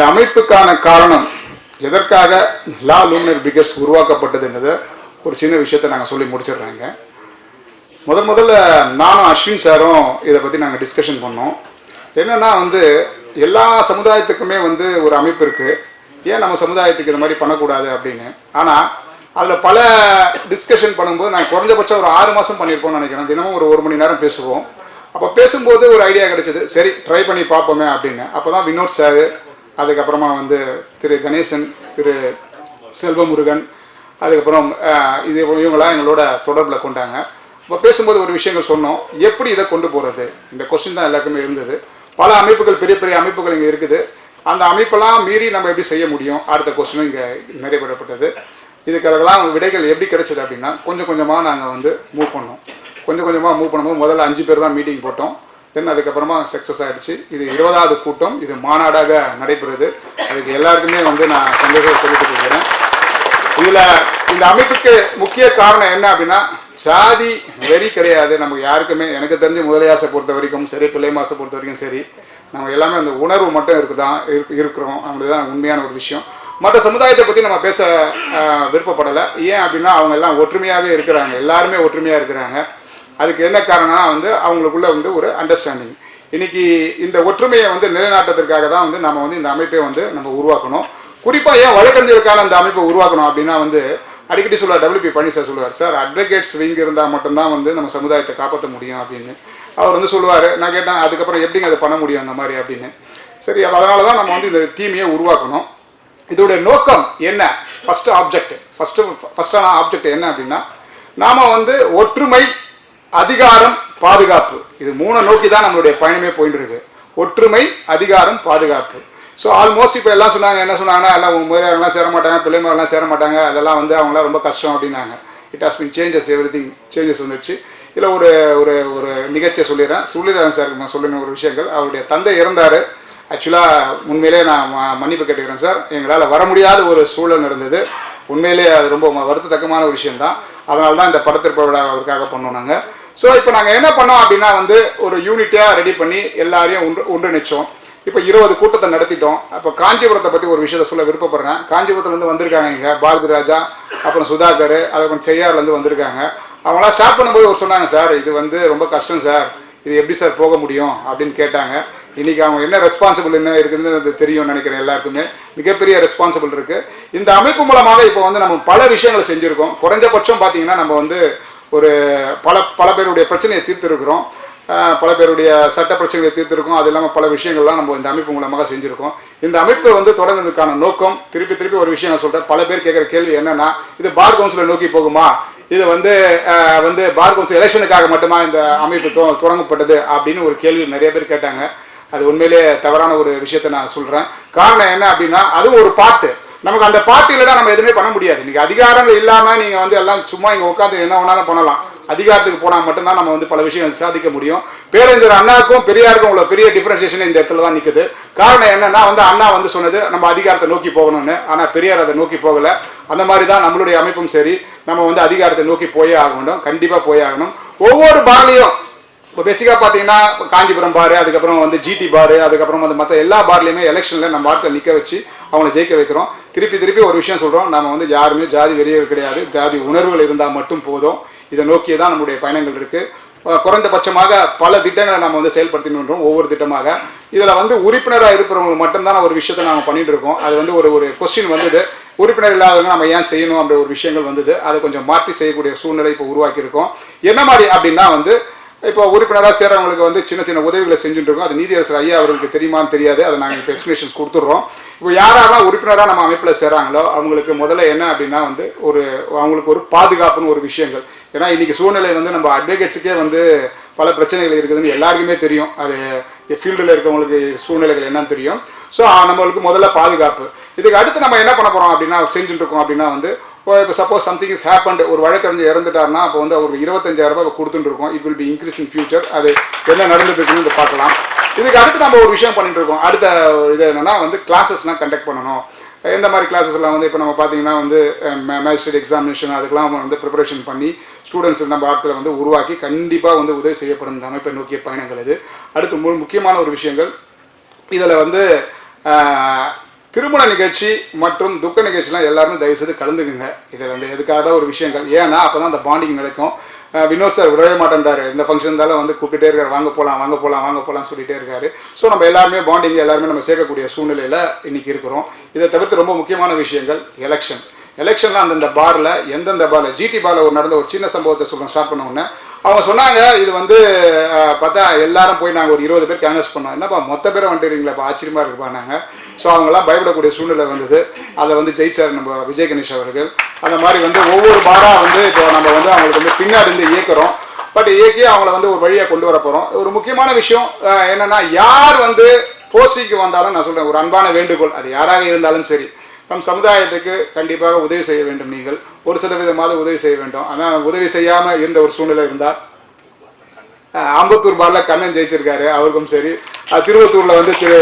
இந்த அமைப்புக்கான காரணம் எதற்காக லா லூமினர் உருவாக்கப்பட்டது உருவாக்கப்பட்டதுன்றதை ஒரு சின்ன விஷயத்த நாங்கள் சொல்லி முடிச்சிடுறாங்க. முதல் முதல்ல நானும் அஸ்வின் சாரும் இதை பற்றி நாங்கள் டிஸ்கஷன் பண்ணோம். என்னன்னா வந்து எல்லா சமுதாயத்துக்குமே வந்து ஒரு அமைப்பு இருக்குது ஏன் நம்ம சமுதாயத்துக்கு இது மாதிரி பண்ணக்கூடாது அப்படின்னு? ஆனால் அதில் பல டிஸ்கஷன் பண்ணும்போது நான் குறைஞ்சபட்சம் ஒரு ஆறு மாதம் பண்ணியிருப்போம்னு நினைக்கிறேன். தினமும் ஒரு ஒரு மணி நேரம் பேசுவோம். அப்போ பேசும்போது ஒரு ஐடியா கிடைச்சது. சரி ட்ரை பண்ணி பார்ப்போமே அப்படின்னு. அப்போ தான் வினோத் சார் அதுக்கப்புறமா வந்து திரு கணேசன் திரு செல்வமுருகன் அதுக்கப்புறம் இது இவங்களாம் எங்களோட தொடர்பில் கொண்டாங்க. இப்போ பேசும்போது ஒரு விஷயங்கள் சொன்னோம். எப்படி இதை கொண்டு போகிறது இந்த கொஸ்டின் தான் எல்லாருக்குமே இருந்தது. பல அமைப்புகள் பெரிய பெரிய அமைப்புகள் இங்கே இருக்குது. அந்த அமைப்பெல்லாம் மீறி நம்ம எப்படி செய்ய முடியும்? அடுத்த கொஸ்டினும் இங்கே நிறைவேற்றப்பட்டது இதுக்கெல்லாம் விடைகள் எப்படி கிடைச்சது அப்படின்னா கொஞ்சம் கொஞ்சமாக நாங்கள் வந்து மூவ் பண்ணோம். கொஞ்சம் கொஞ்சமாக மூவ் பண்ணும்போது முதல்ல அஞ்சு பேர் தான் மீட்டிங் போட்டோம். தென் அதுக்கப்புறமா சக்ஸஸ் ஆயிடுச்சு. இது இருபதாவது கூட்டம். இது மாநாடாக நடைபெறுது. அதுக்கு எல்லாருக்குமே வந்து நான் சந்தோஷம் சொல்லிட்டு கொள்கிறேன். இதுல இந்த அமைப்புக்கு முக்கிய காரணம் என்ன அப்படின்னா சாதி வெறி கிடையாது. நமக்கு யாருக்குமே எனக்கு தெரிஞ்சு முதலியாசை பொறுத்த வரைக்கும் சரி பிள்ளை மாசை பொறுத்த வரைக்கும் சரி நம்ம எல்லாமே அந்த உணர்வு மட்டும் இருக்குதான் இருக்கிறோம் அப்படிதான் உண்மையான ஒரு விஷயம். மற்ற சமுதாயத்தை பற்றி நம்ம பேச விருப்பப்படலை. ஏன் அப்படின்னா அவங்க எல்லாம் ஒற்றுமையாகவே இருக்கிறாங்க. எல்லாருமே ஒற்றுமையாக இருக்கிறாங்க. அதுக்கு என்ன காரணம்னா வந்து அவங்களுக்குள்ள வந்து ஒரு அண்டர்ஸ்டாண்டிங் இன்னைக்கு இந்த ஒற்றுமையை வந்து நிலைநாட்டத்திற்காக தான் வந்து நம்ம வந்து இந்த அமைப்பை வந்து நம்ம உருவாக்கணும். குறிப்பாக ஏன் வழக்கறிஞருக்கான அந்த அமைப்பை உருவாக்கணும் அப்படின்னா வந்து அடிக்கடி சொல்லுவார் டபிள்யூபி பழனி சார் சொல்லுவார் சார் அட்வொகேட்ஸ் விங் இருந்தால் மட்டும்தான் வந்து நம்ம சமுதாயத்தை காப்பாற்ற முடியும் அப்படின்னு. அவர் வந்து சொல்லுவார் நான் கேட்டேன் அதுக்கப்புறம் எப்படிங்க அதை பண்ண முடியும் அந்த மாதிரி? அப்படின்னு. சரி அதனால தான் நம்ம வந்து இந்த தீமையை உருவாக்கணும். இதோடைய நோக்கம் என்ன? ஃபஸ்ட்டு ஆப்ஜெக்ட் ஃபஸ்ட்டு ஃபஸ்ட்டான ஆப்ஜெக்ட் என்ன அப்படின்னா நாம் வந்து ஒற்றுமை அதிகாரம் பாதுகாப்பு. இது மூணை நோக்கி தான் நம்மளுடைய பயணமே போயிட்டு இருக்கு ஒற்றுமை அதிகாரம் பாதுகாப்பு. ஸோ ஆல்மோஸ்ட் இப்போ எல்லாம் சொன்னாங்க என்ன சொன்னாங்கன்னா எல்லாம் உங்க முதலியாரெல்லாம் சேர மாட்டாங்க பிள்ளைமாரெல்லாம் சேர மாட்டாங்க அதெல்லாம் வந்து அவங்களாம் ரொம்ப கஷ்டம் அப்படின்னாங்க. It has been changes everything changes வந்துடுச்சு. இதில் ஒரு ஒரு ஒரு நிகழ்ச்சியை சொல்லிடுறேன். சொல்லிடுறேன் சார் நான் சொல்லின ஒரு விஷயங்கள். அவருடைய தந்தை இறந்தார். ஆக்சுவலாக உண்மையிலே நான் ம- மன்னிப்பு கேட்டுக்கிறேன் சார். எங்களால் வர முடியாத ஒரு சூழல் நடந்தது. உண்மையிலே அது ரொம்ப வருத்தத்தக்கமான ஒரு விஷயம்தான். அதனால தான் இந்த படத்திருப்ப விழா அவருக்காக பண்ணோம் நாங்கள் ஸோ இப்போ நாங்கள் என்ன பண்ணோம் அப்படின்னா வந்து ஒரு யூனிட்டாக ரெடி பண்ணி எல்லாரையும் ஒன்று ஒன்றிணைச்சோம். இப்போ இருபது கூட்டத்தை நடத்திட்டோம். அப்போ காஞ்சிபுரத்தை பற்றி ஒரு விஷயத்த சொல்ல விருப்பப்படுறேன். காஞ்சிபுரத்துலேருந்து வந்திருக்காங்க இங்கே பாரதி ராஜா அப்புறம் சுதாகர் அப்புறம் செய்யார்லேருந்து வந்திருக்காங்க. அவங்களாம் ஸ்டார்ட் பண்ணும்போது ஒரு சொன்னாங்க சார் இது வந்து ரொம்ப கஷ்டம் சார். இது எப்படி சார் போக முடியும்? அப்படின்னு கேட்டாங்க. இன்னைக்கு அவங்க என்ன ரெஸ்பான்சிபிள் என்ன இருக்குதுன்னு அது தெரியும் நினைக்கிறேன் எல்லாருக்குமே. மிகப்பெரிய ரெஸ்பான்சிபிள் இருக்குது இந்த அமைப்பு மூலமாக இப்போ வந்து நம்ம பல விஷயங்களை செஞ்சுருக்கோம். குறைஞ்சபட்சம் பார்த்தீங்கன்னா நம்ம வந்து ஒரு பல பல பேருடைய பிரச்சனையை தீர்த்திருக்கிறோம். பல பேருடைய சட்ட பிரச்சனைகளை தீர்த்திருக்கோம் அது இல்லாமல் பல விஷயங்கள்லாம் நம்ம இந்த அமைப்பு மூலமாக செஞ்சுருக்கோம். இந்த அமைப்பு வந்து தொடங்குறதுக்கான நோக்கம் திருப்பி திருப்பி ஒரு விஷயம் நான் சொல்கிறேன் பல பேர் கேட்குற கேள்வி என்னென்னா இது பார் கவுன்சிலை நோக்கி போகுமா? இது வந்து வந்து பார் கவுன்சில் எலெக்ஷனுக்காக மட்டுமா இந்த அமைப்பு தொடங்கப்பட்டது அப்படின்னு ஒரு கேள்வி நிறைய பேர் கேட்டாங்க. அது உண்மையிலே தவறான ஒரு விஷயத்தை நான் சொல்கிறேன் காரணம் என்ன அப்படின்னா அதுவும் ஒரு பாட்டு. நமக்கு அந்த பார்ட்டி இல்லைனா நம்ம எதுவுமே பண்ண முடியாது. இன்னைக்கு அதிகாரங்கள் இல்லாம நீங்க வந்து எல்லாம் சும்மா இங்க உட்காந்து என்ன வேணாலும் பண்ணலாம். அதிகாரத்துக்கு போனா மட்டும்தான் நம்ம வந்து பல விஷயங்கள் சாதிக்க முடியும். பேரறிஞர் அண்ணாவுக்கும் பெரியாருக்கும் உள்ள பெரிய டிஃபரன்சியேஷன் இந்த இடத்துல தான் நிற்குது காரணம் என்னன்னா வந்து அண்ணா வந்து சொன்னது நம்ம அதிகாரத்தை நோக்கி போகணும்னு. ஆனால் பெரியார் அதை நோக்கி போகல. அந்த மாதிரி தான் நம்மளுடைய அமைப்பும் சரி. நம்ம வந்து அதிகாரத்தை நோக்கி போயே ஆகணும். கண்டிப்பாக போயே ஆகணும். ஒவ்வொரு பார்லையும் இப்போ பேசிக்காக பார்த்தீங்கன்னா காஞ்சிபுரம் பாரு அதுக்கப்புறம் வந்து ஜிடி பாரு அதுக்கப்புறம் வந்து மற்ற எல்லா பார்லையுமே எலெக்ஷனில் நம்ம ஆட்கள் நிற்க வச்சு அவனை ஜெயிக்க வைக்கிறோம். திருப்பி திருப்பி ஒரு விஷயம் சொல்கிறோம் நம்ம வந்து யாருமே ஜாதி வெளியே கிடையாது. ஜாதி உணர்வுகள் இருந்தால் மட்டும் போதும். இதை நோக்கியே தான் நம்முடைய பயணங்கள் இருக்குது குறைந்தபட்சமாக பல திட்டங்களை நம்ம வந்து செயல்படுத்தினோம் ஒவ்வொரு திட்டமாக. இதில் வந்து உறுப்பினராக இருக்கிறவங்க மட்டும்தான் ஒரு விஷயத்தை நாங்கள் பண்ணிட்டு இருக்கோம். அது வந்து ஒரு ஒரு கொஸ்டின் வந்தது. உறுப்பினர் இல்லாதவங்க நம்ம ஏன் செய்யணும் அப்படி ஒரு விஷயங்கள் வந்தது. அதை கொஞ்சம் மாற்றி செய்யக்கூடிய சூழ்நிலை இப்போ உருவாக்கியிருக்கோம் என்ன மாதிரி அப்படின்னா வந்து இப்போ உறுப்பினராக சேரவங்களுக்கு வந்து சின்ன சின்ன உதவிகளை செஞ்சுட்டு அது நீதியரசர் ஐயா அவர்களுக்கு தெரியுமான்னு தெரியாது. அதை நாங்கள் இப்போ எக்ஸ்பிளேஷன்ஸ் கொடுத்துட்றோம். இப்போ யாரெல்லாம் உறுப்பினராக நம்ம அமைப்பில் சேராங்களோ அவங்களுக்கு முதல்ல என்ன அப்படின்னா வந்து ஒரு அவங்களுக்கு ஒரு பாதுகாப்புன்னு ஒரு விஷயங்கள். ஏன்னா இன்னைக்கு சூழ்நிலை வந்து நம்ம அட்வொகேட்ஸுக்கே வந்து பல பிரச்சனைகள் இருக்குதுன்னு எல்லாருக்குமே தெரியும். அது ஃபீல்டில் இருக்கவங்களுக்கு சூழ்நிலைகள் என்னன்னு தெரியும். ஸோ நம்மளுக்கு முதல்ல பாதுகாப்பு. இதுக்கு அடுத்து நம்ம என்ன பண்ண போகிறோம் அப்படின்னா செஞ்சுட்டு இருக்கோம் அப்படின்னா வந்து இப்போ சப்போஸ் சம்திங் இஸ் ஹேப்பண்ட் ஒரு வழக்கறிஞர் இறந்துட்டார்னா அப்போ வந்து அவருக்கு இருபத்தஞ்சாயிரம் ரூபாய் கொடுத்துட்டு இருக்கோம் it will be increase in future அது என்ன நடந்துட்டு பார்க்கலாம். இதுக்கு அடுத்து நம்ம ஒரு விஷயம் பண்ணிட்டு இருக்கோம் அடுத்த இது என்னன்னா வந்து கிளாஸஸ்லாம் கண்டக்ட் பண்ணணும். எந்த மாதிரி கிளாஸஸ்லாம் வந்து இப்போ நம்ம பார்த்தீங்கன்னா வந்து மேஜிஸ்ட்ரேட் எக்ஸாமினேஷன் அதுக்கெல்லாம் வந்து ப்ரிப்பரேஷன் பண்ணி ஸ்டூடெண்ட்ஸ் நம்ம ஆட்களை வந்து உருவாக்கி கண்டிப்பாக வந்து உதவி செய்யப்படும் இந்த அமைப்பை நோக்கிய பயணங்கள் இது. அடுத்து முக்கியமான ஒரு விஷயங்கள். இதில் வந்து திருமண நிகழ்ச்சி மற்றும் துக்க நிகழ்ச்சிலாம் எல்லாருமே தயவு செய்து கலந்துக்குங்க. இதில் வந்து எதுக்காக ஒரு விஷயங்கள்? ஏன்னா அப்போ தான் அந்த பாண்டிங் நடக்கும். வினோத் சார் விடவே மாட்டேன்றாரு. இந்த ஃபங்க்ஷன் இருந்தாலும் வந்து கூப்பிட்டுட்டே இருக்காரு. வாங்க போகலாம் வாங்க போகலாம் வாங்க போகலாம்னு சொல்லிட்டே இருக்காரு. ஸோ நம்ம எல்லாருமே பாண்டிங் எல்லாருமே நம்ம சேர்க்கக்கூடிய சூழ்நிலையில் இன்றைக்கி இருக்கிறோம். இதை தவிர்த்து ரொம்ப முக்கியமான விஷயங்கள் எலெக்ஷன் எலெக்ஷன்ல அந்தந்த பாரில் எந்தெந்த பாரில் ஜிடி பாரில் ஒரு நடந்த ஒரு சின்ன சம்பவத்தை சொல்ல ஸ்டார்ட் பண்ண உடனே. அவங்க சொன்னாங்க இது வந்து பார்த்தா எல்லாரும் போய் நாங்கள் ஒரு இருபது பேர் கேன்வஸ் பண்ணோம். என்னப்பா மொத்த பேரை வந்துடுறீங்களாப்பா ஆச்சரியமாக இருக்குப்பா நாங்கள் ஸோ அவங்கெல்லாம் பயப்படக்கூடிய சூழ்நிலை வந்தது. அதை வந்து ஜெயிச்சார் நம்ம விஜய் கணேஷ் அவர்கள். அந்த மாதிரி வந்து ஒவ்வொரு பாராக வந்து இப்போ நம்ம வந்து அவங்களுக்கு வந்து பின்னாடி இருந்து இயக்குறோம். பட் இயக்கி அவங்கள வந்து ஒரு வழியாக கொண்டு வர போகிறோம் ஒரு முக்கியமான விஷயம் என்னென்னா யார் வந்து போஸ்டிங்க்கு வந்தாலும் நான் சொல்கிறேன் ஒரு அன்பான வேண்டுகோள் அது யாராக இருந்தாலும் சரி. நம் சமுதாயத்துக்கு கண்டிப்பாக உதவி செய்ய வேண்டும் நீங்கள். ஒரு சதவீதமாவது உதவி செய்ய வேண்டும். ஆனால் உதவி செய்யாமல் இருந்த ஒரு சூழ்நிலை இருந்தால் அம்பத்தூர் பாரில் கண்ணன் ஜெயிச்சிருக்காரு அவருக்கும் சரி. திருவத்தூரில் திருவத்தூர்ல வந்து திரு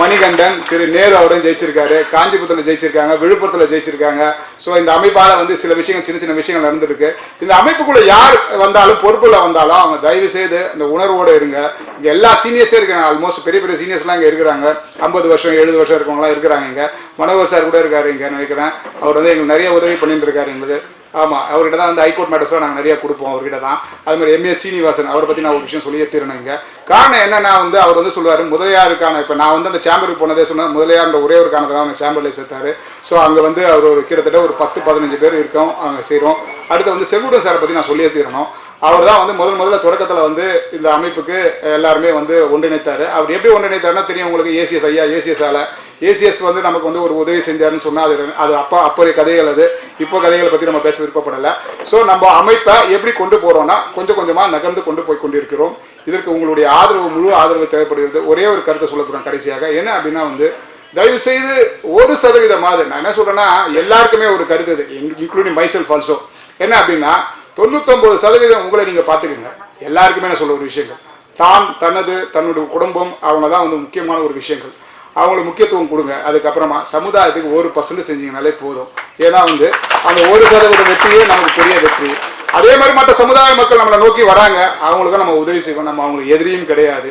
மணிகண்டன் திரு நேரு அவரும் ஜெயிச்சிருக்காரு. காஞ்சிபுரத்தில் ஜெயிச்சிருக்காங்க விழுப்புரத்தில் ஜெயிச்சிருக்காங்க. ஸோ இந்த அமைப்பால் வந்து சில விஷயங்கள் சின்ன சின்ன விஷயங்கள் நடந்திருக்கு. இந்த அமைப்புக்குள்ள யார் வந்தாலும் பொறுப்புல வந்தாலும் அவங்க தயவு செய்து இந்த உணர்வோடு இருங்க. இங்கே எல்லா சீனியர்ஸே இருக்காங்க. ஆல்மோஸ்ட் பெரிய பெரிய சீனியர்ஸ்லாம் இங்கே இருக்கிறாங்க. ஐம்பது வருஷம் எழுபது வருஷம் இருக்கவங்களாம் இருக்கிறாங்க இங்கே. மனோகர் சார் கூட இருக்காரு இங்கே நினைக்கிறேன். அவர் வந்து எங்களுக்கு நிறைய உதவி பண்ணிட்டு இருக்காரு எங்களுக்கு ஆமாம் அவர்கிட்ட தான் வந்து ஹைகோர்ட் மேட்டர்ஸ்லாம் நாங்கள் நிறைய கொடுப்போம் அவர்கிட்ட தான். அது மாதிரி எம்ஏ சீனிவாசன் அவரை பற்றி நான் ஒரு விஷயம் சொல்லியே தீரணுங்க காரணம் என்னன்னா வந்து அவர் வந்து சொல்லுவார் முதலியாருக்கான இப்போ நான் வந்து அந்த சேம்பருக்கு போனதே சொன்னேன் முதலியார்ன்ற ஒரே ஒரு காரணத்தை தான் சேம்பரில் சேர்த்தாரு. ஸோ அங்கே வந்து அவர் ஒரு கிட்டத்தட்ட ஒரு பத்து பதினஞ்சு பேர் இருக்கோம் அங்கே செய்கிறோம் அடுத்து வந்து செங்குடன் சாரை பற்றி நான் சொல்லியே தீரணும் அவர் தான் வந்து முதல் முதல்ல தொடக்கத்தில் வந்து இந்த அமைப்புக்கு எல்லாருமே வந்து ஒன்றிணைத்தார். அவர் எப்படி ஒன்றிணைத்தார்னா தெரியும் உங்களுக்கு ஏசிஎஸ் ஐயா ஏசிஎஸ் ஆலை ஏசிஎஸ் வந்து நமக்கு வந்து ஒரு உதவி செஞ்சாருன்னு சொன்னால் அது அது அப்பா அப்போதைய கதைகள் அது. இப்போ கதைகளை பற்றி நம்ம பேச விருப்பப்படலை. ஸோ நம்ம அமைப்பை எப்படி கொண்டு போகிறோம்னா கொஞ்சம் கொஞ்சமாக நகர்ந்து கொண்டு போய் கொண்டிருக்கிறோம். இதற்கு உங்களுடைய ஆதரவு முழு ஆதரவு தேவைப்படுகிறது. ஒரே ஒரு கருத்தை சொல்ல போகிறேன் கடைசியாக. என்ன அப்படின்னா வந்து தயவு செய்து ஒரு சதவீதமாவது நான் என்ன சொல்கிறேன்னா எல்லாருக்குமே ஒரு கருத்து இது இன்க்ளூடிங் மைசெல்ஃப் ஆல்சோ என்ன அப்படின்னா தொண்ணூத்தொம்பது சதவீதம் உங்களை நீங்கள் பார்த்துக்குங்க. எல்லாருக்குமே நான் சொல்ல ஒரு விஷயங்கள். தான் தனது தன்னுடைய குடும்பம் அவங்க தான் வந்து முக்கியமான ஒரு விஷயங்கள். அவங்களுக்கு முக்கியத்துவம் கொடுங்க. அதுக்கப்புறமா சமுதாயத்துக்கு ஒரு பர்சன்ட் செஞ்சீங்கனாலே போதும். ஏன்னா வந்து அந்த ஒரு சதவீத வெற்றியே நமக்கு பெரிய வெற்றி. அதே மாதிரி மற்ற சமுதாய மக்கள் நம்மளை நோக்கி வராங்க. அவங்களுக்கும் நம்ம உதவி செய்வோம். நம்ம அவங்களுக்கு எதிரியும் கிடையாது.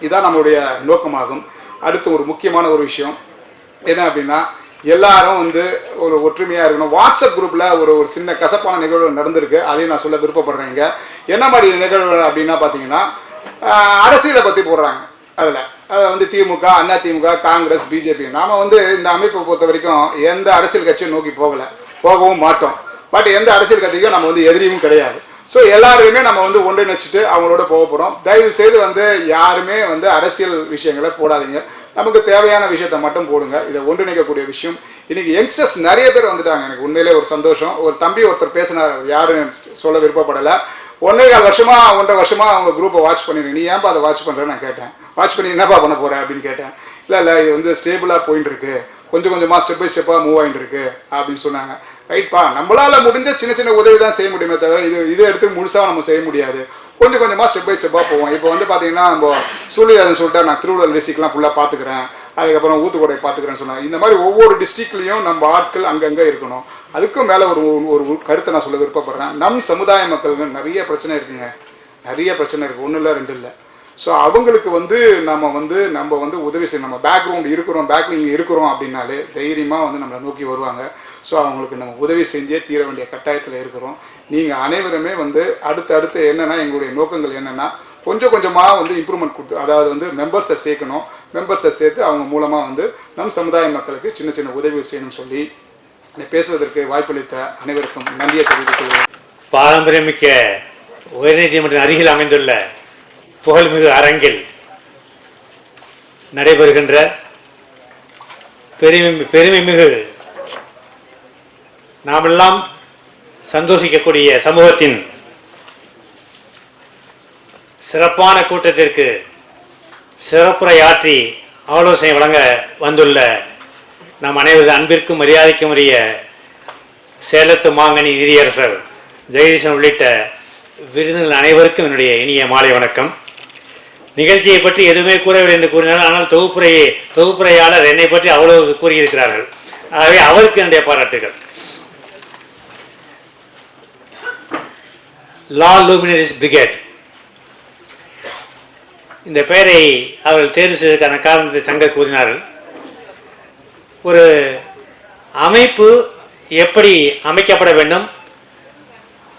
இதுதான் நம்மளுடைய நோக்கமாகும். அடுத்து ஒரு முக்கியமான ஒரு விஷயம். என்ன அப்படின்னா எல்லாரும் வந்து ஒரு ஒற்றுமையாக இருக்கணும். வாட்ஸ்அப் குரூப்பில் ஒரு ஒரு சின்ன கசப்பான நிகழ்வு நடந்திருக்கு. அதையும் நான் சொல்ல விருப்பப்படுறேங்க என்ன மாதிரி நிகழ்வு அப்படின்னா பார்த்தீங்கன்னா அரசியலை பற்றி போடுறாங்க. அதில் வந்து திமுக அண்ணா திமுக காங்கிரஸ் பிஜேபி நாம் வந்து இந்த அமைப்பை பொறுத்த வரைக்கும் எந்த அரசியல் கட்சியும் நோக்கி போகலை. போகவும் மாட்டோம். பட் எந்த அரசியல் கட்சிக்கும் நம்ம வந்து எதிரியும் கிடையாது. ஸோ எல்லாருமே நம்ம வந்து ஒன்றிணைச்சிட்டு அவங்களோட போக போகிறோம் தயவு செய்து வந்து யாருமே வந்து அரசியல் விஷயங்களை போடாதீங்க. நமக்கு தேவையான விஷயத்தை மட்டும் போடுங்க. இதை ஒன்றிணைக்கக்கூடிய விஷயம். இன்னைக்கு யங்ஸ்டர்ஸ் நிறைய பேர் வந்துட்டாங்க. எனக்கு உண்மையிலே ஒரு சந்தோஷம். ஒரு தம்பி ஒருத்தர் பேசினார். யாரும் சொல்ல விருப்பப்படலை. ஒன்றே கால் வருஷமா ஒன்றரை வருஷமா அவங்க குரூப்பை வாட்ச் பண்ணிருக்கீங்க நீ ஏன்பா அதை வாட்ச் பண்ணுறேன்னு நான் கேட்டேன். வாட்ச் பண்ணி என்னப்பா பண்ண போற அப்படின்னு கேட்டேன். இல்லை இல்லை இது வந்து ஸ்டேபிளாக போயின்னு இருக்கு. கொஞ்சம் கொஞ்சமாக ஸ்டெப் பை ஸ்டெப்பாக மூவ் ஆகிட்டு இருக்கு அப்படின்னு சொன்னாங்க. ரைட்ப்பா நம்மளால் முடிஞ்ச சின்ன சின்ன உதவி தான் செய்ய முடியுமே தவிர இது இதை எடுத்து முழுசாக நம்ம செய்ய முடியாது. கொஞ்சம் கொஞ்சமாக ஸ்டெப் பை ஸ்டெப்பாக போவோம். இப்போ வந்து பார்த்தீங்கன்னா நம்ம சூழ்நிலை சொல்லிட்டு நான் திருவள்ளுவர் டிஸ்ட்ரிக்ட்லாம் ஃபுல்லாக பார்த்துக்கிறேன் அதுக்கப்புறம் ஊத்துக்கோட்டை பார்த்துக்கிறேன்னு சொன்னாங்க. இந்த மாதிரி ஒவ்வொரு டிஸ்ட்ரிக்ட்லையும் நம்ம ஆட்கள் அங்கங்கே இருக்கணும். அதுக்கும் மேலே ஒரு ஒரு ஒரு கருத்தை நான் சொல்ல விருப்பப்படுறேன். நம் சமுதாய மக்களுக்கு நிறைய பிரச்சனை இருக்குங்க. நிறைய பிரச்சனை இருக்குது ஒன்றும் இல்லை ரெண்டு இல்லை. ஸோ அவங்களுக்கு வந்து நம்ம வந்து நம்ம வந்து உதவி செய்யணும். நம்ம பேக்ரவுண்ட் இருக்கிறோம் பேக்லிங் இருக்கிறோம் அப்படின்னாலே தைரியமாக வந்து நம்மளை நோக்கி வருவாங்க. ஸோ அவங்களுக்கு நம்ம உதவி செஞ்சே தீர வேண்டிய கட்டாயத்தில் இருக்கிறோம். நீங்கள் அனைவருமே வந்து அடுத்து அடுத்து என்னென்னா எங்களுடைய நோக்கங்கள் என்னென்னா கொஞ்சம் கொஞ்சமாக வந்து இம்ப்ரூவ்மெண்ட் கொடுத்து அதாவது வந்து மெம்பர்ஸை சேர்க்கணும். மெம்பர்ஸை சேர்த்து அவங்க மூலமாக வந்து நம் சமுதாய மக்களுக்கு சின்ன சின்ன உதவி செய்யணும்னு சொல்லி பேசுவதற்கு வாய்ப்பளித்த அனைவருக்கும் நன்றியை தெரிவித்துக் கொள்கிறேன். பாரம்பரியமிக்க உயர்நீதிமன்ற அருகில் அமைந்துள்ள புகழ்மிகு அரங்கில் நடைபெறுகின்ற பெருமை பெருமைமிகு நாமெல்லாம் சந்தோஷிக்கக்கூடிய சமூகத்தின் சிறப்பான கூட்டத்திற்கு சிறப்புரையாற்றி ஆலோசனை வழங்க வந்துள்ள நம் அனைவரது அன்பிற்கும் மரியாதைக்கும் உரிய சேலத்து மாங்கனி நிதியரசர் ஜெயதீசன் உள்ளிட்ட விருந்தினர் அனைவருக்கும் என்னுடைய இனிய மாலை வணக்கம். நிகழ்ச்சியை பற்றி எதுவுமே கூறவில்லை என்று கூறினார். ஆனால் தொகுப்புரையை தொகுப்புரையாளர் என்னை பற்றி அவ்வளவு கூறியிருக்கிறார்கள். ஆகவே அவருக்கு என்னுடைய பாராட்டுகள். லா லூமினரிஸ் பிரிகேட் இந்த பெயரை அவர்கள் தேர்வு செய்வதற்கான காரணத்தை சங்க கூறினார்கள். ஒரு அமைப்பு எப்படி அமைக்கப்பட வேண்டும்?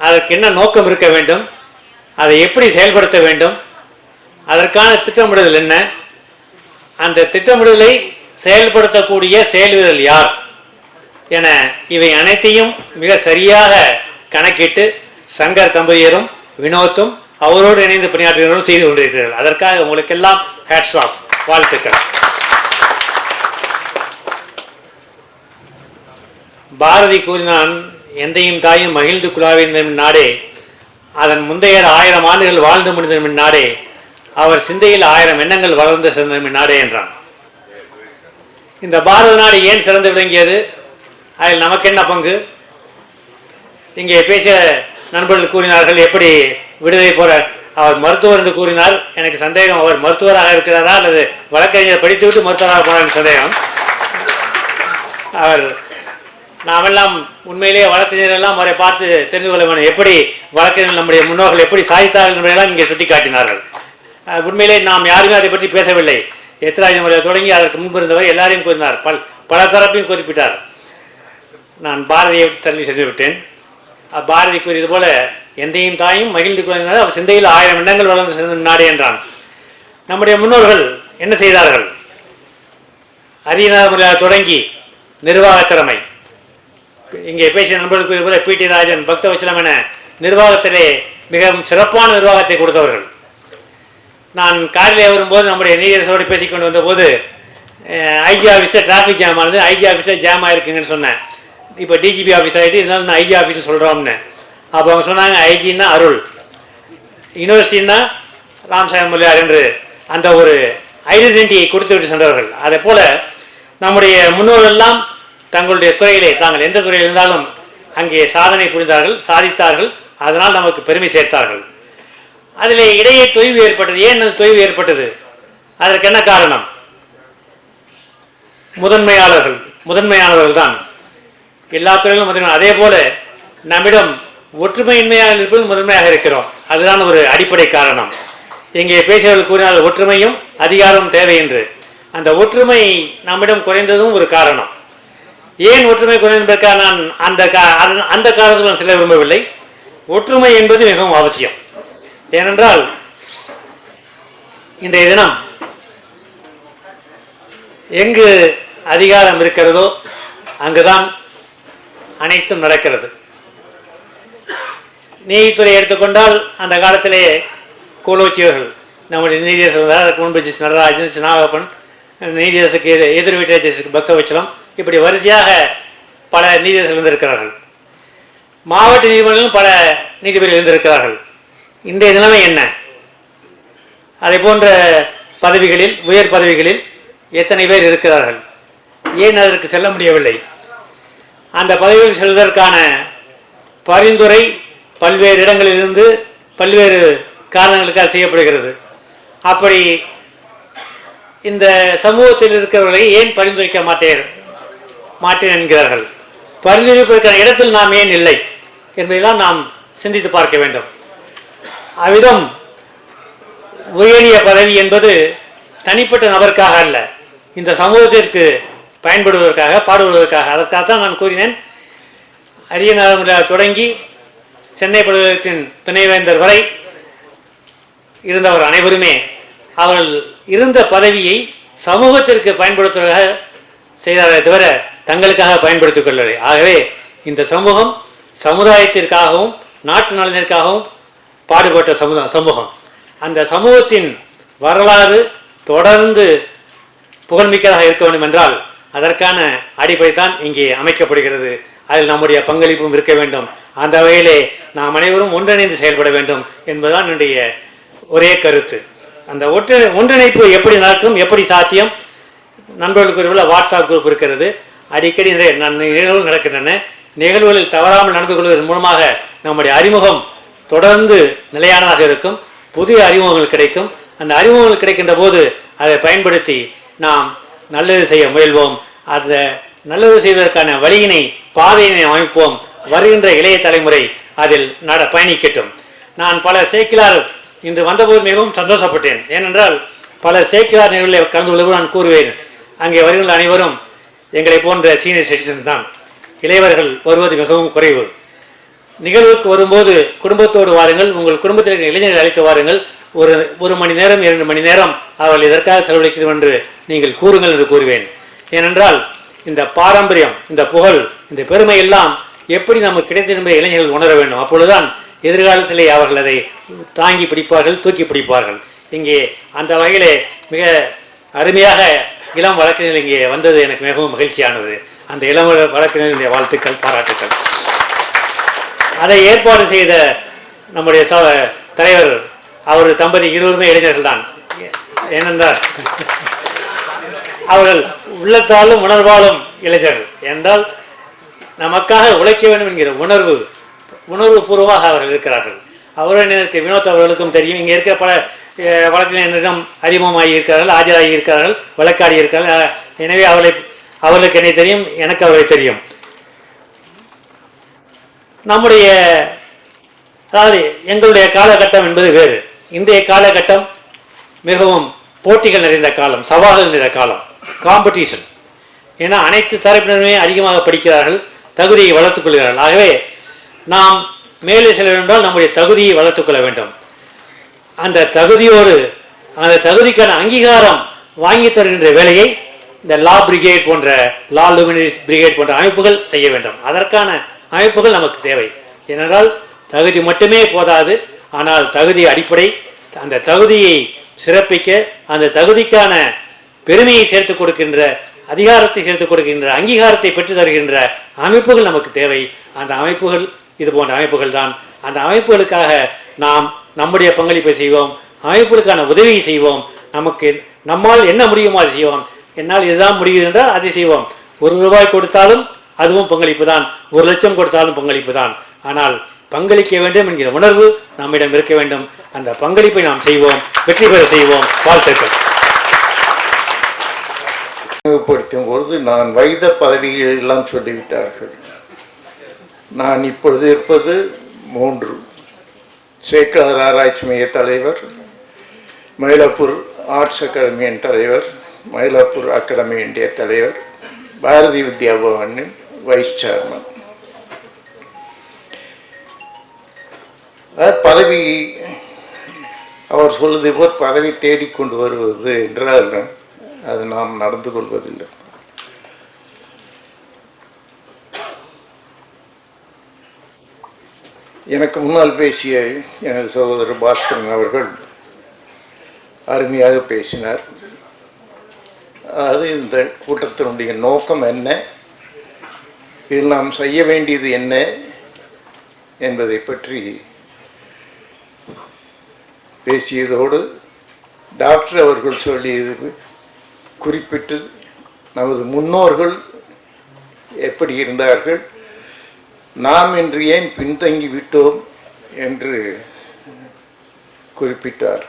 அதற்கு என்ன நோக்கம் இருக்க வேண்டும்? அதை எப்படி செயல்படுத்த வேண்டும்? அதற்கான திட்டமிடுதல் என்ன? அந்த திட்டமிடுதலை செயல்படுத்தக்கூடிய செயல் யார்? என இவை அனைத்தையும் மிக சரியாக கணக்கிட்டு சங்கர் தம்பதியரும் வினோத்தும் அவரோடு இணைந்து பணியாற்றுகிறவரும் செய்து கொண்டிருக்கிறார்கள். அதற்காக உங்களுக்கெல்லாம் ஹேட்ஸ் ஆஃப் வாழ்த்துக்கள். பாரதி கூறினான் எந்தையும் தாயும் மகிழ்ந்து குழாவின் நாடே அதன் முந்தைய ஆயிரம் ஆண்டுகள் வாழ்ந்து முடிந்த நாடே அவர் சிந்தையில் ஆயிரம் எண்ணங்கள் வளர்ந்து சிறந்த நாடே என்றான். இந்த பாரத நாடு ஏன் சிறந்து விளங்கியது? அதில் நமக்கு என்ன பங்கு? இங்கே பேசிய நண்பர்கள் கூறினார்கள் எப்படி விடுதலை போற அவர் மருத்துவர் என்று கூறினார். எனக்கு சந்தேகம் அவர் மருத்துவராக இருக்கிறாரா அல்லது வழக்கறிஞர் படித்துவிட்டு மருத்துவராக போறார் சந்தேகம். அவர் நாமெல்லாம் உண்மையிலேயே வழக்கறிஞர் எல்லாம் அவரை பார்த்து தெரிந்து கொள்ள வேண்டும். எப்படி வழக்கறிஞர் நம்முடைய முன்னோர்கள் எப்படி சாதித்தார்கள் என்பதையெல்லாம் இங்கே சுட்டி காட்டினார்கள் உண்மையிலே நாம் யாருமே அதை பற்றி பேசவில்லை. எத்திராஜ முறையை தொடங்கி அதற்கு முன்பு இருந்தவர் எல்லாரையும் கூறினார். பல் பல தரப்பையும் குறிப்பிட்டார். நான் பாரதியை தள்ளி சென்று விட்டேன் பாரதி கூறியது போல எந்தையும் தாயும் மகிழ்ந்து கூறினால் அவர் சிந்தையில் ஆயிரம் இடங்கள் வளர்ந்து சிறந்த நாடு என்றான். நம்முடைய முன்னோர்கள் என்ன செய்தார்கள்? அரியநாத முறையாக தொடங்கி நிர்வாக திறமை. இங்கே பேசிய நண்பர்கள் கூறிய போல பி. டி. ராஜன் பக்தவச்சலம் என நிர்வாகத்திலே மிகவும் சிறப்பான நிர்வாகத்தை கொடுத்தவர்கள். நான் காரில் வரும்போது நம்முடைய நீதியரசோடு பேசிக்கொண்டு வந்தபோது ஐஜி ஆஃபீஸில் டிராஃபிக் ஜாம் ஆனது ஐஜி ஆஃபீஸில் ஜாம் ஆயிருக்குங்கன்னு சொன்னேன். இப்போ டிஜிபி ஆஃபீஸ் ஆகிட்டு இருந்தாலும் நான் ஐஜி ஆஃபீஸ்னு சொல்கிறோம்னு அப்போ அவங்க சொன்னாங்க ஐஜின்னா அருள். யூனிவர்சிட்டின்னா ராம்சாமி முதலியார் என்று அந்த ஒரு ஐடென்டிட்டியை கொடுத்து விட்டு சென்றவர்கள். அதே போல நம்முடைய முன்னோர்கள் எல்லாம் தங்களுடைய துறையிலே தாங்கள் எந்த துறையில் இருந்தாலும் அங்கே சாதனை புரிந்தார்கள் சாதித்தார்கள். அதனால் நமக்கு பெருமை சேர்த்தார்கள். அதில் இடையே தொய்வு ஏற்பட்டது. ஏன் அது தொய்வு ஏற்பட்டது? அதற்கு என்ன காரணம்? முதன்மையாளர்கள் முதன்மையானவர்கள் தான் எல்லா துறையிலும் முதன்மை அதே போல நம்மிடம் ஒற்றுமையின்மையாக இருப்பது முதன்மையாக இருக்கிறோம். அதுதான் ஒரு அடிப்படை காரணம். இங்கே பேசுகிறவர்கள் கூறினால் ஒற்றுமையும் அதிகாரமும் தேவை என்று. அந்த ஒற்றுமை நம்மிடம் குறைந்ததும் ஒரு காரணம். ஏன் ஒற்றுமை குறைந்ததற்காக நான் அந்த கா- அந்த- அந்த காரணத்தில் நான் செல்ல விரும்பவில்லை. ஒற்றுமை என்பது மிகவும் அவசியம். ஏனென்றால் இன்றைய தினம் எங்கு அதிகாரம் இருக்கிறதோ அங்குதான் அனைத்தும் நடக்கிறது. நீதித்துறை எடுத்துக்கொண்டால் அந்த காலத்திலேயே கோலோச்சியவர்கள் நம்முடைய நீதியரசர் இருந்தார். அதற்கு முன்பு நடராஜன் நாகப்பன் நீதியரசுக்கு எதிர் எதிர் வீட்டை ஜெஸ் பக்தவச்சலம் இப்படி வரிசையாக பல நீதியரசர்கள் இருந்திருக்கிறார்கள். மாவட்ட நீதிமன்றங்களும் பல நீதிபதிகள் இருந்திருக்கிறார்கள். இன்றைய நிலைமை என்ன? அதை போன்ற பதவிகளில் உயர் பதவிகளில் எத்தனை பேர் இருக்கிறார்கள்? ஏன் அதற்கு செல்ல முடியவில்லை? அந்த பதவியில் செல்வதற்கான பரிந்துரை பல்வேறு இடங்களிலிருந்து பல்வேறு காரணங்களுக்காக செய்யப்படுகிறது. அப்படி இந்த சமூகத்தில் இருக்கிறவர்களை ஏன் பரிந்துரைக்க மாட்டேன் மாட்டேன் என்கிறார்கள்? பரிந்துரைப்பதற்கான இடத்தில் நாம் ஏன் இல்லை என்பதெல்லாம் நாம் சிந்தித்து பார்க்க வேண்டும். அவ்விதம் உயரிய பதவி என்பது தனிப்பட்ட நபருக்காக அல்ல. இந்த சமூகத்திற்கு பயன்படுவதற்காக பாடுவதற்காக அதற்காகத்தான் நான் கூறினேன். அரியநாதமுடியார் தொடங்கி சென்னை பல்கலைக்கழகத்தின் துணைவேந்தர் வரை இருந்தவர் அனைவருமே அவர்கள் இருந்த பதவியை சமூகத்திற்கு பயன்படுத்துவதாக செய்தாரே தவிர தங்களுக்காக பயன்படுத்திக் கொள்ளவில்லை. ஆகவே இந்த சமூகம் சமுதாயத்திற்காகவும் நாட்டு நலனிற்காகவும் பாடுபட்ட சமுதா சமூகம். அந்த சமூகத்தின் வரலாறு தொடர்ந்து புகழ்மிக்கதாக இருக்க வேண்டும் என்றால் அதற்கான அடிப்படை தான் இங்கே அமைக்கப்படுகிறது. அதில் நம்முடைய பங்களிப்பும் இருக்க வேண்டும். அந்த வகையிலே நாம் அனைவரும் ஒன்றிணைந்து செயல்பட வேண்டும் என்பதுதான் என்னுடைய ஒரே கருத்து. அந்த ஒற்று ஒன்றிணைப்பு எப்படி நடக்கும் எப்படி சாத்தியம்? நண்பர்களுக்கு உள்ள வாட்ஸ்அப் குரூப் இருக்கிறது. அடிக்கடி நிறைய நிகழ்வுகள் நடக்கின்றன. நிகழ்வுகளில் தவறாமல் நடந்து கொள்வதன் மூலமாக நம்முடைய அறிமுகம் தொடர்ந்து நிலையானதாக இருக்கும். புதிய அறிமுகங்கள் கிடைக்கும். அந்த அறிமுகங்கள் கிடைக்கின்ற போது அதை பயன்படுத்தி நாம் நல்லது செய்ய முயல்வோம். அந்த நல்லது செய்வதற்கான வழியினை பாதையினை அமைப்போம். வருகின்ற இளைய தலைமுறை அதில் நட பயணிக்கட்டும். நான் பல சேக்கிலார் இன்று வந்தபோது மிகவும் சந்தோஷப்பட்டேன். ஏனென்றால் பல சேக்கிலார் நிகழ்வில் கலந்து கொள்வது நான் கூறுவேன் அங்கே வருகின்ற அனைவரும் எங்களை போன்ற சீனியர் சிட்டிசன் தான். இளையவர்கள் வருவது மிகவும் குறைவு. நிகழ்வுக்கு வரும்போது குடும்பத்தோடு வாருங்கள் உங்கள் குடும்பத்தில் இளைஞர்கள் அழைத்து வாருங்கள். ஒரு ஒரு மணி நேரம் இரண்டு மணி நேரம் அவர்கள் இதற்காக செலவழிக்கிறோம் என்று நீங்கள் கூறுங்கள் என்று கூறுவேன். ஏனென்றால் இந்த பாரம்பரியம் இந்த புகழ் இந்த பெருமை எல்லாம் எப்படி நமக்கு கிடைத்திருந்த இளைஞர்கள் உணர வேண்டும். அப்பொழுதுதான் எதிர்காலத்திலே அவர்கள் அதை தாங்கி பிடிப்பார்கள் தூக்கி பிடிப்பார்கள். இங்கே அந்த வகையிலே மிக அருமையாக இளம் வழக்கினர் இங்கே வந்தது. எனக்கு மிகவும் மகிழ்ச்சியானது. அந்த இளம் வழக்கினருடைய வாழ்த்துக்கள் பாராட்டுக்கள். அதை ஏற்பாடு செய்த நம்முடைய ச- தலைவர் அவர் தம்பதி இருவருமே இளைஞர்கள் தான் ஏனென்றால் அவர்கள் உள்ளத்தாலும் உணர்வாலும் இளைஞர்கள். என்றால் நமக்காக உழைக்க வேண்டும் என்கிற உணர்வு உணர்வு பூர்வமாக அவர்கள் இருக்கிறார்கள். அவருடன் வினோத் அவர்களுக்கும் தெரியும். இங்கே இருக்கிற பல வழக்கினரிடம் அறிமுகமாகி இருக்கிறார்கள் ஆஜராகி இருக்கிறார்கள் வழக்காடி இருக்கிறார்கள். எனவே அவளை அவர்களுக்கு என்னை தெரியும் எனக்கு அவளை தெரியும். நம்முடைய அதாவது எங்களுடைய காலகட்டம் என்பது வேறு. இன்றைய காலகட்டம் மிகவும் போட்டிகள் நிறைந்த காலம் சவால்கள் நிறைந்த காலம் காம்படிஷன் ஏன்னா அனைத்து தரப்பினருமே அதிகமாக படிக்கிறார்கள் தகுதியை வளர்த்துக் கொள்கிறார்கள். ஆகவே நாம் மேலே செல்ல வேண்டால் நம்முடைய தகுதியை வளர்த்துக்கொள்ள வேண்டும். அந்த தகுதியோடு அந்த தகுதிக்கான அங்கீகாரம் வாங்கி தருகின்ற வேலையை இந்த லா பிரிகேட் போன்ற லா லுமினரிஸ் பிரிகேட் போன்ற அமைப்புகள் செய்ய வேண்டும். அதற்கான அமைப்புகள் நமக்கு தேவை. ஏனென்றால் தகுதி மட்டுமே போதாது. ஆனால் தகுதி அடிப்படை. அந்த தகுதியை சிறப்பிக்க அந்த தகுதிக்கான பெருமையை சேர்த்து கொடுக்கின்ற அதிகாரத்தை சேர்த்து கொடுக்கின்ற அங்கீகாரத்தை பெற்று தருகின்ற அமைப்புகள் நமக்கு தேவை. அந்த அமைப்புகள் இது போன்ற அமைப்புகள் தான். அந்த அமைப்புகளுக்காக நாம் நம்முடைய பங்களிப்பை செய்வோம். அமைப்புகளுக்கான உதவியை செய்வோம். நமக்கு நம்மால் என்ன முடியுமோ அதை செய்வோம். என்னால் இதுதான் முடியுது என்றால் அதை செய்வோம். ஒரு ரூபாய் கொடுத்தாலும் அதுவும் பங்களிப்பு தான் ஒரு லட்சம் கொடுத்தாலும் பங்களிப்பு தான் ஆனால் பங்களிக்க வேண்டும் என்கிற உணர்வு நம்மிடம் இருக்க வேண்டும். அந்த பங்களிப்பை நாம் செய்வோம். வெற்றி பெற செய்வோம். வாழ்த்துக்கள். நினைவுபடுத்தும் பொழுது நான் வைத பதவிகள் எல்லாம் சொல்லிவிட்டார்கள். நான் இப்பொழுது இருப்பது மூன்று. சேக்கலர் ஆராய்ச்சி மைய தலைவர் மயிலாப்பூர் ஆர்ட்ஸ் அகாடமியின் தலைவர் மயிலாப்பூர் அகாடமி இந்திய தலைவர் பாரதி வித்யா பவனின் வைஸ் சேர்மன் அதாவது பதவி அவர் சொல்வதை போல் பதவி தேடிக்கொண்டு வருவது என்றால் அது நாம் நடந்து கொள்வதில்லை. எனக்கு முன்னால் பேசிய எனது சகோதரர் பாஸ்கரன் அவர்கள் அருமையாக பேசினார். அதாவது இந்த கூட்டத்தினுடைய நோக்கம் என்ன? இதில் நாம் செய்ய வேண்டியது என்ன என்பதை பற்றி பேசியதோடு டாக்டர் அவர்கள் சொல்லியது குறிப்பிட்டு நமது முன்னோர்கள் எப்படி இருந்தார்கள் நாம் இன்று ஏன் பின்தங்கி விட்டோம் என்று குறிப்பிட்டார்.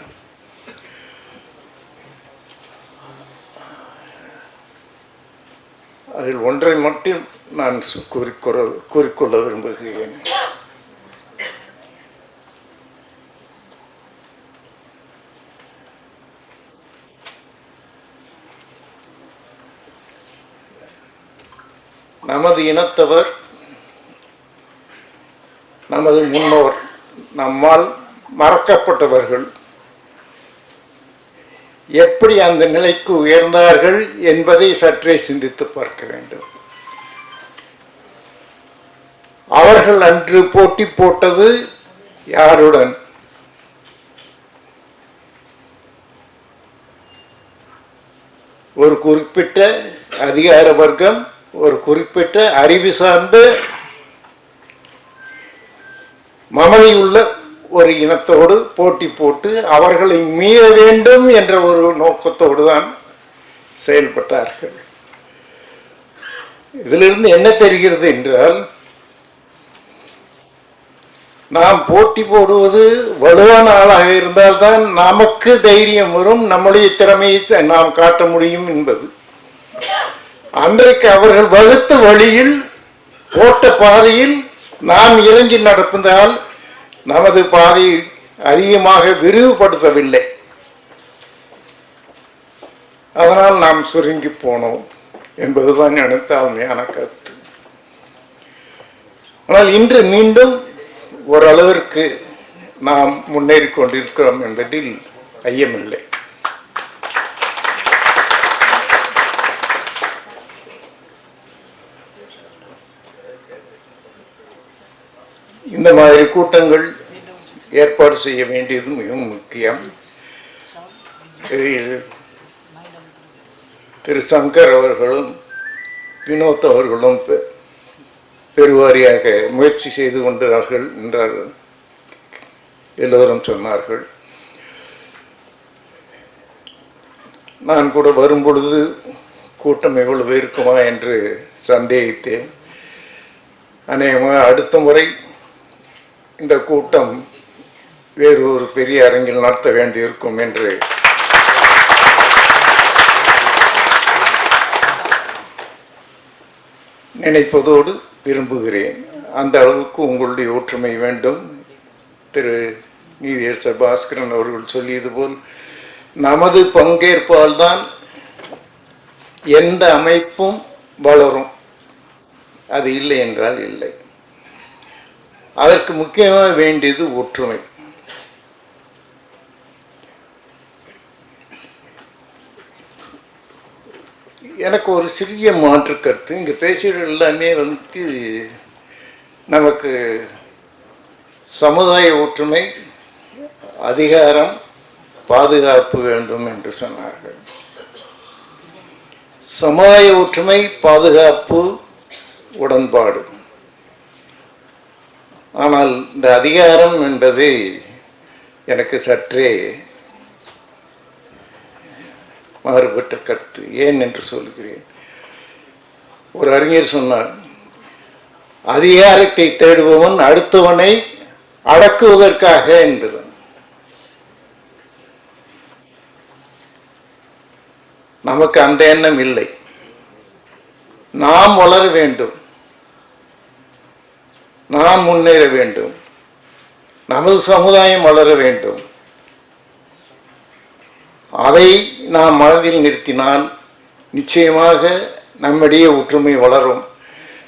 அதில் ஒன்றை மட்டும் நான் கூறிக்கொள்ள கூறிக்கொள்ள விரும்புகிறேன். நமது இனத்தவர் நமது முன்னோர் நம்மால் மறக்கப்பட்டவர்கள் எப்படி அந்த நிலைக்கு உயர்ந்தார்கள் என்பதை சற்றே சிந்தித்து பார்க்க வேண்டும். அவர்கள் அன்று போட்டி போட்டது யாருடன்? ஒரு குறிப்பிட்ட அதிகார வர்க்கம் ஒரு குறிப்பிட்ட அறிவு சார்ந்த மமதையுள்ள ஒரு இனத்தோடு போட்டி போட்டு அவர்களை மீற வேண்டும் என்ற ஒரு நோக்கத்தோடு தான் செயல்பட்டார்கள். இதிலிருந்து என்ன தெரிகிறது என்றால் நாம் போட்டி போடுவது வலுவான ஆளாக இருந்தால்தான் நமக்கு தைரியம் வரும் நம்முடைய திறமையை நாம் காட்ட முடியும் என்பது. அன்றைக்கு அவர்கள் வகுத்த வழியில் போட்ட பாதையில் நாம் இறங்கி நடப்பதால் நமது பாதையை அதிகமாக விரிவுபடுத்தவில்லை. அதனால் நாம் சுருங்கி போனோம் என்பதுதான் அனைத்தாமையான தாழ்மையான கருத்து. ஆனால் இன்று மீண்டும் ஓரளவிற்கு நாம் முன்னேறி கொண்டிருக்கிறோம் என்பதில் ஐயமில்லை. இந்த மாதிரி கூட்டங்கள் ஏற்பாடு செய்ய வேண்டியது மிகவும் முக்கியம். இதில் திரு சங்கர் அவர்களும் வினோத் அவர்களும் பெ- பெருவாரியாக முயற்சி செய்து கொண்டார்கள் என்றார்கள். எல்லோரும் சொன்னார்கள். நான் கூட வரும்பொழுது கூட்டம் எவ்வளவு இருக்குமா என்று சந்தேகித்தேன். அநேகமாக அடுத்த முறை இந்த கூட்டம் வேறு ஒரு பெரிய அரங்கில் நடத்த வேண்டியிருக்கும் என்று நினைப்பதோடு விரும்புகிறேன். அந்த அளவுக்கு உங்களுடைய ஒற்றுமை வேண்டும். திரு நீதியரசர் பாஸ்கரன் அவர்கள் சொல்லியது போல் நமது பங்கேற்பால் தான் எந்த அமைப்பும் வளரும். அது இல்லை என்றால் இல்லை. அதற்கு முக்கியமாக வேண்டியது ஒற்றுமை. எனக்கு ஒரு சிறிய மாற்று கருத்து இங்கே பேசுகிற எல்லாமே வந்து நமக்கு சமுதாய ஒற்றுமை அதிகாரம் பாதுகாப்பு வேண்டும் என்று சொன்னார்கள். சமுதாய ஒற்றுமை பாதுகாப்பு உடன்பாடு. ஆனால் இந்த அதிகாரம் என்பது எனக்கு சற்றே மாறுபட்ட கருத்து. ஏன் என்று சொல்கிறேன். ஒரு அறிஞர் சொன்னார் அதிகாரத்தை தேடுபவன் அடுத்தவனை அடக்குவதற்காக என்பது. நமக்கு அந்த எண்ணம் இல்லை. நாம் வளர வேண்டும். நாம் முன்னேற வேண்டும். நமது சமுதாயம் வளர வேண்டும். அதை நாம் மனதில் நிறுத்தினால் நிச்சயமாக நம்மிடையே ஒற்றுமை வளரும்.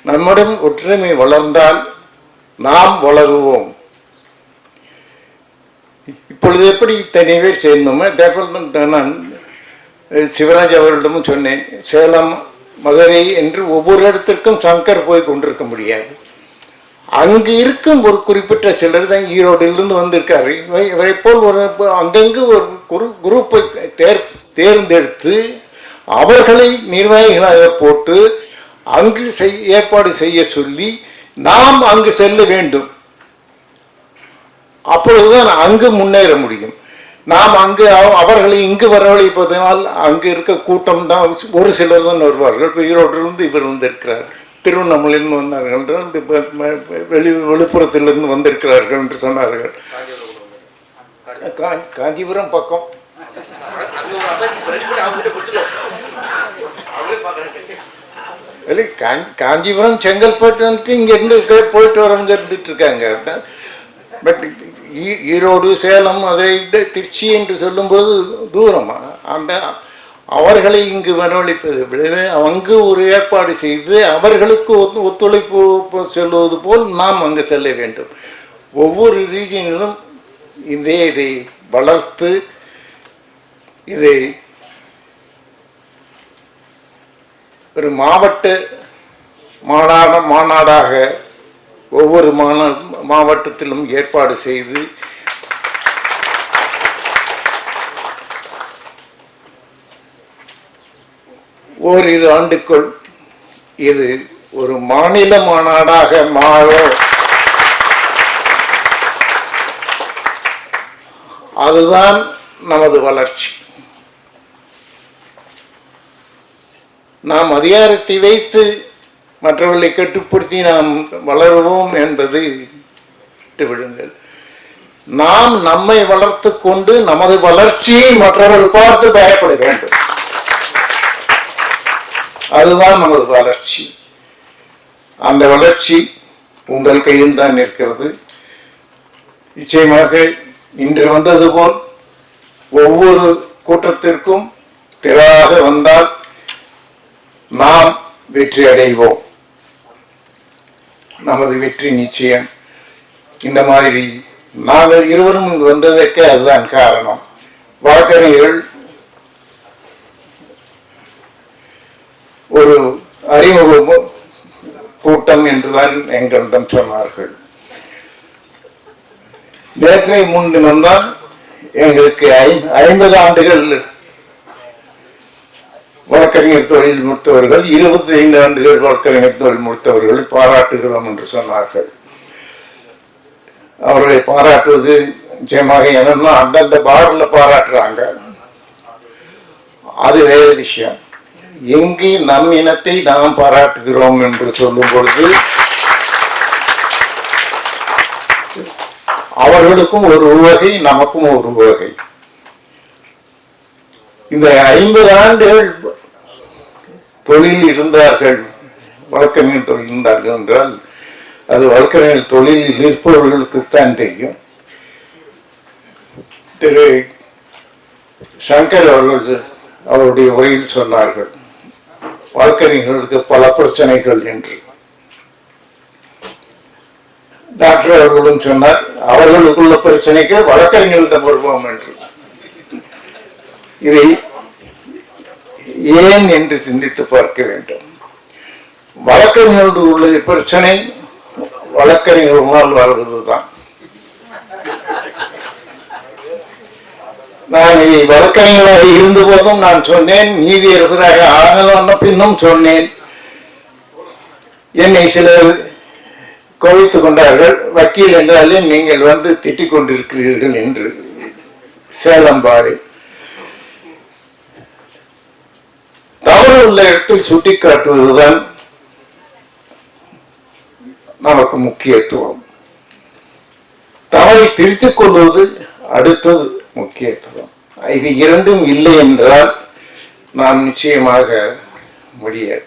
நம்மிடம் ஒற்றுமை வளர்ந்தால் நாம் வளருவோம். இப்பொழுது எப்படி இத்தனை பேர் சேர்ந்தோமோ டெவலப்மெண்ட் நான் சிவராஜ் அவர்களிடமும் சொன்னேன் சேலம் மதுரை என்று ஒவ்வொரு இடத்திற்கும் சங்கர் போய் கொண்டிருக்க முடியாது. அங்கு இருக்கும் ஒரு குறிப்பிட்ட சிலர் தான் ஈரோடிலிருந்து வந்திருக்காரு. இவரை போல் ஒரு அங்கங்கு ஒரு குரு குரூப்பை தேர் தேர்ந்தெடுத்து அவர்களை நிர்வாகிகளாக போட்டு அங்கு செய் ஏற்பாடு செய்ய சொல்லி நாம் அங்கு செல்ல வேண்டும். அப்பொழுதுதான் அங்கு முன்னேற முடியும். நாம் அங்கு அவ- அவர்களை இங்கு வரவழைப்பதனால் அங்கு இருக்க கூட்டம் தான் ஒரு சிலர் தான் வருவார்கள். இப்போ ஈரோட்டிலிருந்து இவர் வந்திருக்கிறார். திருவண்ணாமலையிலிருந்து வந்தார்கள் வெளி விழுப்புரத்திலிருந்து வந்திருக்கிறார்கள் என்று சொன்னார்கள். காஞ்சிபுரம். பக்கம். இல்லை காஞ்சி காஞ்சிபுரம் செங்கல்பட்டு வந்துட்டு இங்கேருந்து போயிட்டு வரவங்க இருந்துட்டு இருக்காங்க. பட் ஈரோடு சேலம் மதுரை திருச்சி என்று சொல்லும்போது தூரமா. அந்த அவர்களை இங்கு வரவழைப்பது விட அங்கு ஒரு ஏற்பாடு செய்து அவர்களுக்கு ஒத்து- ஒத்துழைப்பு செல்வது போல் நாம் அங்கு செல்ல வேண்டும். ஒவ்வொரு ரீஜனிலும் இதே இதை வளர்த்து இதை ஒரு மாவட்ட மாநாட மாநாடாக ஒவ்வொரு மாநா மாவட்டத்திலும் ஏற்பாடு செய்து ஓரிரு ஆண்டுக்குள் இது ஒரு மாநில மாநாடாக மாறும் அதுதான் நமது வளர்ச்சி. நாம் அதிகாரத்தை வைத்து மற்றவர்களை கட்டுப்படுத்தி நாம் வளருவோம் என்பது விட்டுவிடுங்கள் நாம் நம்மை வளர்த்து கொண்டு நமது வளர்ச்சியை மற்றவர்கள் பார்த்து பயப்பட வேண்டும். அதுதான் நமது வளர்ச்சி. அந்த வளர்ச்சி உங்கள் கையில் தான் இருக்கிறது நிச்சயமாக இன்று வந்தது போல் ஒவ்வொரு கூட்டத்திற்கும் திரளாக வந்தால் நாம் வெற்றி அடைவோம். நமது வெற்றி நிச்சயம். இந்த மாதிரி நாங்கள் இருவரும் இங்கு வந்ததற்கு அதுதான் காரணம். வழக்கறிஞர்கள் ஒரு அறிமுக கூட்டம் என்றுதான் எங்களிடம் சொன்னார்கள். நேற்றை முன்தினம் தான் எங்களுக்கு ஐ- ஐம்பது ஆண்டுகள் வழக்கறிஞர் தொழில் முடித்தவர்கள் இருபத்தி ஐந்து ஆண்டுகள் வழக்கறிஞர் தொழில் முடித்தவர்களை பாராட்டுகிறோம் என்று சொன்னார்கள். அவர்களை பாராட்டுவது நிச்சயமாக என்னன்னா அந்தந்த பாடல பாராட்டுறாங்க. அது வேறு விஷயம். எங்கே நம் இனத்தை நாம் பாராட்டுகிறோம் என்று சொல்லும் பொழுது அவர்களுக்கும் ஒரு உவகை நமக்கும் ஒரு உவகை. இந்த ஐம்பது ஆண்டுகள் தொழில் இருந்தார்கள் வழக்கறிஞர் தொழில் இருந்தார்கள் என்றால் அது வழக்கறிஞர் தொழிலில் இருப்பவர்களுக்குத்தான் தெரியும். திரு சங்கர் அவர்கள் அவருடைய உரையில் சொன்னார்கள் வழக்கறிஞர்களுக்கு பல பிரச்சனைகள் என்று. டாக்டர் அவர்களும் சொன்னார் அவர்களுக்குள்ள பிரச்சனைக்கு வழக்கறிஞர்களிடம் வருவோம் என்று. இதை ஏன் என்று சிந்தித்து பார்க்க வேண்டும். வழக்கறிஞர்களோடு உள்ள பிரச்சனை வழக்கறிஞர்களால் வருவதுதான் நான் வழக்கறிஞராக இருந்த போதும் நான் சொன்னேன் நீதியரசராக ஆனதான பின்னும் சொன்னேன். என்னை சிலர் கோவித்துக் கொண்டார்கள். வக்கீல் என்றாலே நீங்கள் வந்து திட்டிக் கொண்டிருக்கிறீர்கள் என்று சேலம் பாரு தவறு உள்ள இடத்தில் சுட்டிக்காட்டுவதுதான் நமக்கு முக்கியத்துவம். தவறை திருத்திக் கொள்வது அடுத்தது. முக்கியத்துவம். இது இரண்டும் இல்லை என்றால் நாம் நிச்சயமாக முடியாது.